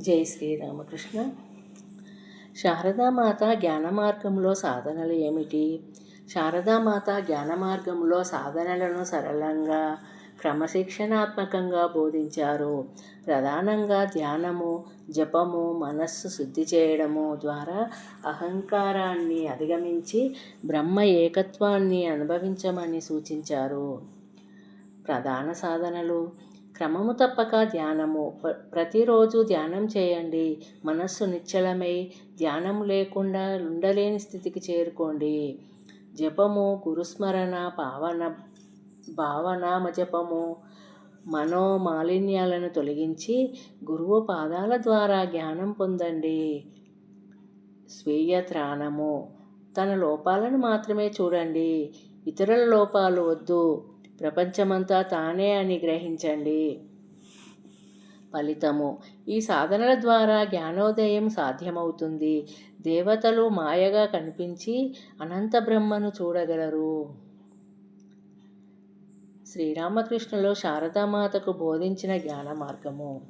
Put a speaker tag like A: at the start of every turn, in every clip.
A: జై శ్రీరామకృష్ణ. శారదామాత జ్ఞాన మార్గంలో సాధనలు ఏమిటి? శారదామాత జ్ఞాన మార్గంలో సాధనలను సరళంగా క్రమశిక్షణాత్మకంగా బోధించారు. ప్రధానంగా ధ్యానము జపము మనస్సు శుద్ధి చేయడము ద్వారా అహంకారాన్ని అధిగమించి బ్రహ్మ ఏకత్వాన్ని అనుభవించమని సూచించారు. ప్రధాన సాధనలు క్రమము తప్పక ధ్యానము. ప్రతిరోజు ధ్యానం చేయండి. మనస్సు నిశ్చలమై ధ్యానం లేకుండా ఉండలేని స్థితికి చేరుకోండి. జపము గురుస్మరణ పావన భావనామ జపము మనో మాలిన్యాలను తొలగించి గురువు పాదాల ద్వారా జ్ఞానం పొందండి. స్వీయ త్రాణము తన లోపాలను మాత్రమే చూడండి. ఇతరుల లోపాలు వద్దు. ప్రపంచమంతా తానే అని గ్రహించండి. ఫలితము. ఈ సాధనల ద్వారా జ్ఞానోదయం సాధ్యమవుతుంది. దేవతలు మాయగా కనిపించి అనంత బ్రహ్మను చూడగలరు. శ్రీరామకృష్ణులో శారదామాతకు బోధించిన జ్ఞాన మార్గము.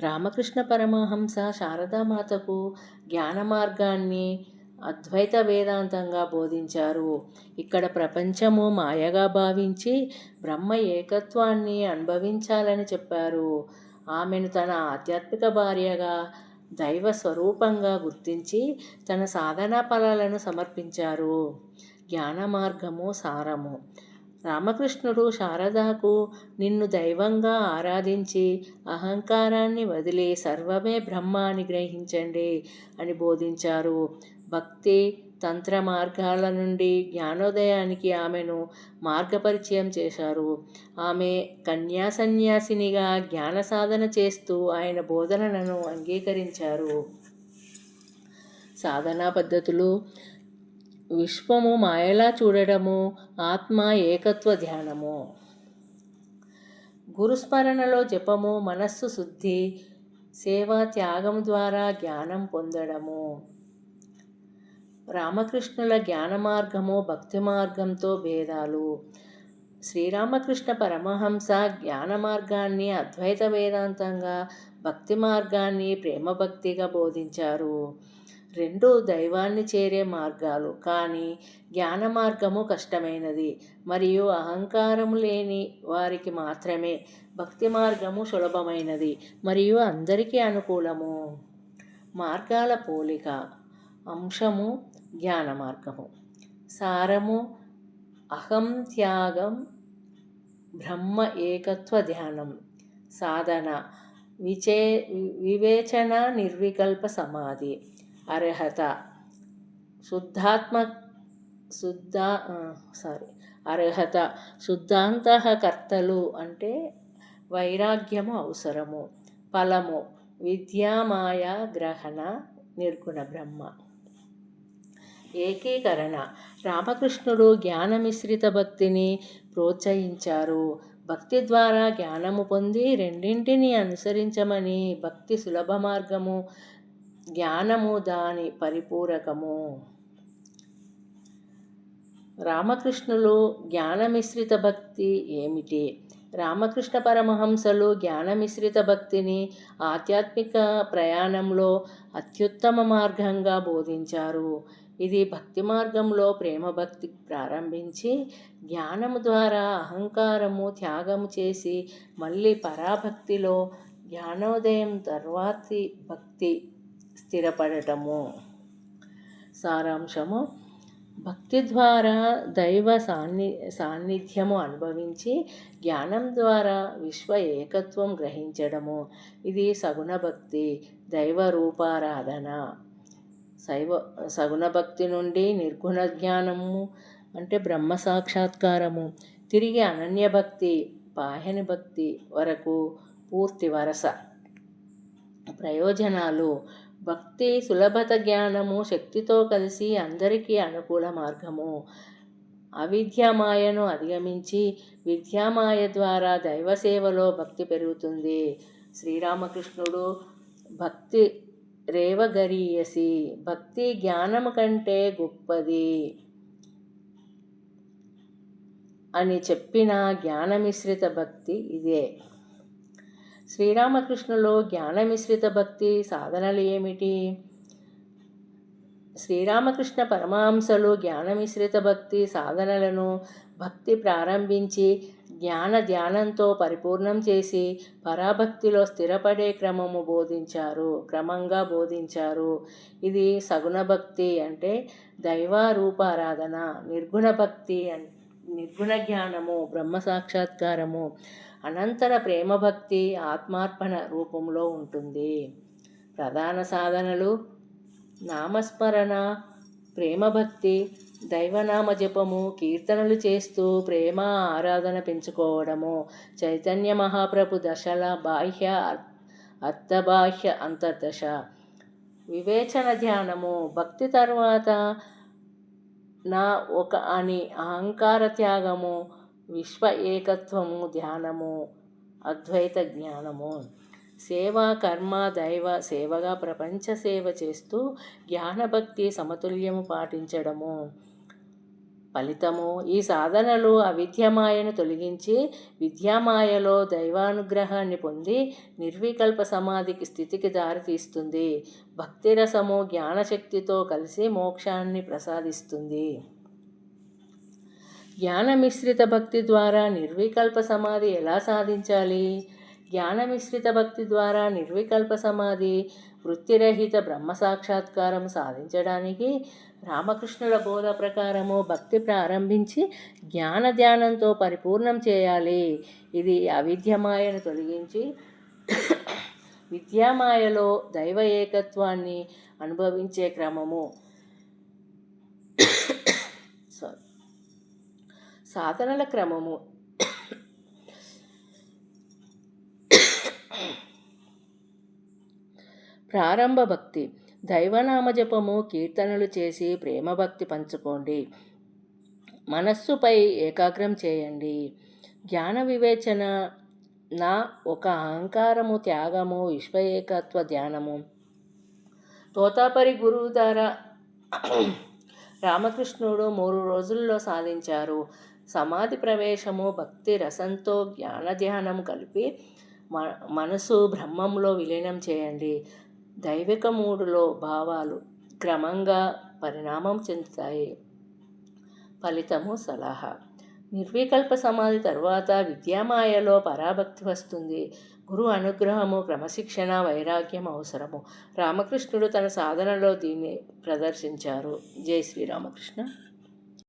A: రామకృష్ణ పరమహంస శారదామాతకు జ్ఞాన మార్గాన్ని అద్వైత వేదాంతంగా బోధించారు. ఇక్కడ ప్రపంచము మాయగా భావించి బ్రహ్మ ఏకత్వాన్ని అనుభవించాలని చెప్పారు. ఆమెను తన ఆధ్యాత్మిక భార్యగా దైవ స్వరూపంగా గుర్తించి తన సాధనా ఫలాలను సమర్పించారు. జ్ఞాన మార్గము సారము. రామకృష్ణుడు శారదాకు నిన్ను దైవంగా ఆరాధించి అహంకారాన్ని వదిలి సర్వమే బ్రహ్మ అని గ్రహించండి అని బోధించారు. భక్తి తంత్ర మార్గాల నుండి జ్ఞానోదయానికి ఆమెను మార్గపరిచయం చేశారు. ఆమె కన్యా సన్యాసినిగా జ్ఞాన సాధన చేస్తూ ఆయన బోధనలను అంగీకరించారు. సాధనా పద్ధతులు విశ్వము మాయలా చూడడము ఆత్మ ఏకత్వ ధ్యానము. గురుస్మరణలో జపము మనస్సు శుద్ధి సేవా త్యాగం ద్వారా జ్ఞానం పొందడము. రామకృష్ణుల జ్ఞాన మార్గము భక్తి మార్గంతో భేదాలు. శ్రీరామకృష్ణ పరమహంస జ్ఞాన మార్గాన్ని అద్వైత వేదాంతంగా భక్తి మార్గాన్ని ప్రేమ భక్తిగా బోధించారు. రెండు దైవాన్ని చేరే మార్గాలు. కానీ జ్ఞాన మార్గము కష్టమైనది. మరియు అహంకారము లేని వారికి మాత్రమే భక్తి మార్గము సులభమైనది. మరియు అందరికీ అనుకూలము. మార్గాల పోలిక. అంశము జ్ఞాన మార్గము సారము అహం త్యాగం బ్రహ్మ ఏకత్వ ధ్యానం. సాధన విచే వివేచన నిర్వికల్ప సమాధి. అర్హత శుద్ధాత్మ శుద్ధ సారీ. అర్హత శుద్ధాంతకర్తలు అంటే వైరాగ్యము అవసరము. ఫలము విద్యామాయ గ్రహణ నిర్గుణ బ్రహ్మ. ఏకీకరణ. రామకృష్ణుడు జ్ఞానమిశ్రిత భక్తిని ప్రోత్సహించారు. భక్తి ద్వారా జ్ఞానము పొంది రెండింటిని అనుసరించమని భక్తి సులభ మార్గము జ్ఞానము దాని పరిపూరకము. రామకృష్ణులు జ్ఞానమిశ్రిత భక్తి ఏమిటి? రామకృష్ణ పరమహంసలు జ్ఞానమిశ్రిత భక్తిని ఆధ్యాత్మిక ప్రయాణంలో అత్యుత్తమ మార్గంగా బోధించారు. ఇది భక్తి మార్గంలో ప్రేమభక్తి ప్రారంభించి జ్ఞానము ద్వారా అహంకారము త్యాగము చేసి మళ్ళీ పరాభక్తిలో జ్ఞానోదయం తర్వాతి భక్తి స్థిరపడటము. సారాంశము భక్తి ద్వారా దైవ సాన్ని సాన్నిధ్యము అనుభవించి జ్ఞానం ద్వారా విశ్వ ఏకత్వం గ్రహించడము. ఇది సగుణ భక్తి దైవ రూపారాధన. శైవ సగుణ భక్తి నుండి నిర్గుణ జ్ఞానము అంటే బ్రహ్మ సాక్షాత్కారము. తిరిగి అనన్య భక్తి పాహని భక్తి వరకు పూర్తి వరస. ప్రయోజనాలు. భక్తి సులభత జ్ఞానము శక్తితో కలిసి అందరికీ అనుకూల మార్గము. అవిద్యామాయను అధిగమించి విద్యామాయ ద్వారా దైవసేవలో భక్తి పెరుగుతుంది. శ్రీరామకృష్ణుడు భక్తి రేవగరీయసి. భక్తి జ్ఞానము కంటే గొప్పది అని చెప్పిన జ్ఞానమిశ్రిత భక్తి ఇదే. శ్రీరామకృష్ణులో జ్ఞానమిశ్రిత భక్తి సాధనలు ఏమిటి? శ్రీరామకృష్ణ పరమాంసలు జ్ఞానమిశ్రిత భక్తి సాధనలను భక్తి ప్రారంభించి జ్ఞాన ధ్యానంతో పరిపూర్ణం చేసి పరాభక్తిలో స్థిరపడే క్రమము బోధించారు క్రమంగా బోధించారు. ఇది సగుణ భక్తి అంటే దైవారూపారాధన నిర్గుణ భక్తి నిర్గుణ జ్ఞానము బ్రహ్మ సాక్షాత్కారము అనంతర ప్రేమ భక్తి ఆత్మార్పణ రూపంలో ఉంటుంది. ప్రధాన సాధనలు నామస్మరణ ప్రేమభక్తి దైవనామ జపము కీర్తనలు చేస్తూ ప్రేమ ఆరాధన పెంచుకోవడము చైతన్య మహాప్రభు దశల బాహ్య అర్థబాహ్య అంతర్దశ వివేచన ధ్యానము భక్తి తర్వాత నా ఒక అని అహంకార త్యాగము విశ్వ ఏకత్వము ధ్యానము అద్వైత జ్ఞానము. సేవ కర్మ దైవ సేవగా ప్రపంచ సేవ చేస్తూ జ్ఞానభక్తి సమతుల్యము పాటించడము. ఫలితము. ఈ సాధనలు అవిద్యమాయను తొలగించి విద్యామాయలో దైవానుగ్రహాన్ని పొంది నిర్వికల్ప సమాధికి స్థితికి దారితీస్తుంది. భక్తిరసము జ్ఞానశక్తితో కలిసి మోక్షాన్ని ప్రసాదిస్తుంది. జ్ఞానమిశ్రిత భక్తి ద్వారా నిర్వికల్ప సమాధి ఎలా సాధించాలి? జ్ఞానమిశ్రిత భక్తి ద్వారా నిర్వికల్ప సమాధి వృత్తిరహిత బ్రహ్మ సాక్షాత్కారం సాధించడానికి రామకృష్ణుల బోధ ప్రకారము భక్తి ప్రారంభించి జ్ఞాన ధ్యానంతో పరిపూర్ణం చేయాలి. ఇది అవిద్యమాయను తొలగించి విద్యామాయలో దైవ ఏకత్వాన్ని అనుభవించే క్రమము. సాధనల క్రమము. ప్రారంభ భక్తి. దైవనామజపము కీర్తనలు చేసి ప్రేమభక్తి పంచుకోండి. మనస్సుపై ఏకాగ్రం చేయండి. జ్ఞాన వివేచన నా ఒక అహంకారము త్యాగము విశ్వ ఏకత్వ ధ్యానము. తోతాపరి గురువు ద్వారా రామకృష్ణుడు మూడు రోజుల్లో సాధించారు. సమాధి ప్రవేశము భక్తి రసంతో జ్ఞాన ధ్యానం కలిపి మనసు బ్రహ్మంలో విలీనం చేయండి. దైవిక మూడులో భావాలు క్రమంగా పరిణామం చెందుతాయి. ఫలితము సలహా. నిర్వికల్ప సమాధి తర్వాత విద్యామాయలో పరాభక్తి వస్తుంది. గురు అనుగ్రహము క్రమశిక్షణ వైరాగ్యం అవసరము. రామకృష్ణుడు తన సాధనలో దీన్ని ప్రదర్శించారు. జై శ్రీరామకృష్ణ